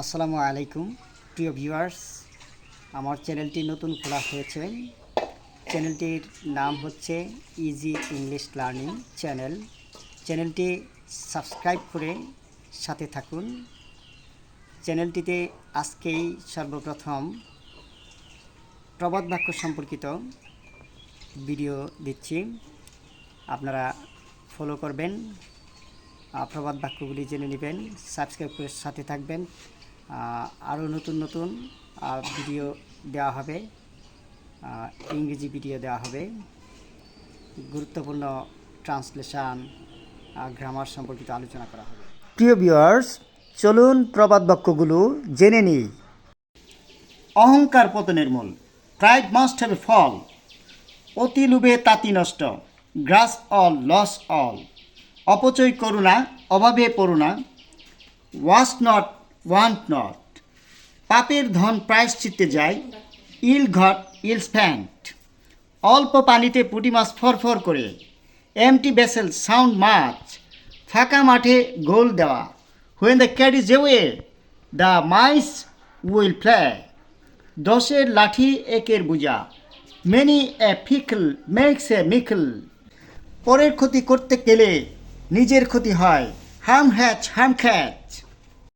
আসসালামু আলাইকুম, প্রিয় ভিউয়ার্স। আমার চ্যানেলটি নতুন খোলা হয়েছে। চ্যানেলটির নাম হচ্ছে ইজি ইংলিশ লার্নিং চ্যানেল চ্যানেলটি সাবস্ক্রাইব করে সাথে থাকুন। চ্যানেলটিতে আজকেই সর্বপ্রথম প্রবাদ বাক্য সম্পর্কিত ভিডিও দিচ্ছি। আপনারা ফলো করবেন। প্রবাদ বাক্যগুলি জেনে নেবেন সাবস্ক্রাইব করে সাথে থাকবেন। আরও নতুন নতুন ভিডিও দেওয়া হবে। ইংরেজি ভিডিও দেওয়া হবে। গুরুত্বপূর্ণ ট্রান্সলেশন গ্রামার সম্পর্কিত আলোচনা করা হবে। প্রিয় ভিউয়ার্স চলুন প্রবাদ বাক্যগুলো জেনে নিই। অহংকার পতনের মূল। প্রাইড মাস্ট হ্যাভ ফল অতি লোভে তাঁতি নষ্ট। গ্রাস অল লস অল অপচয় করুণা অভাবে পড়ুনা ওয়াস নট ওয়ান্ট নট পাপের ধন প্রায়শ্চিত্তে যায়, ইল ঘট, ইল স্প্যান্ট অল্প পানিতে পুঁটি মাছ ফরফর করে এমটি বেসেল সাউন্ড মাছ ফাঁকা মাঠে গোল দেওয়া। When the cat is away the mice will play দশের লাঠি একের বুজা many a fickle makes a mickle পরের ক্ষতি করতে গেলে নিজের ক্ষতি হয়। হাম হ্যাচ হাম খ্যাট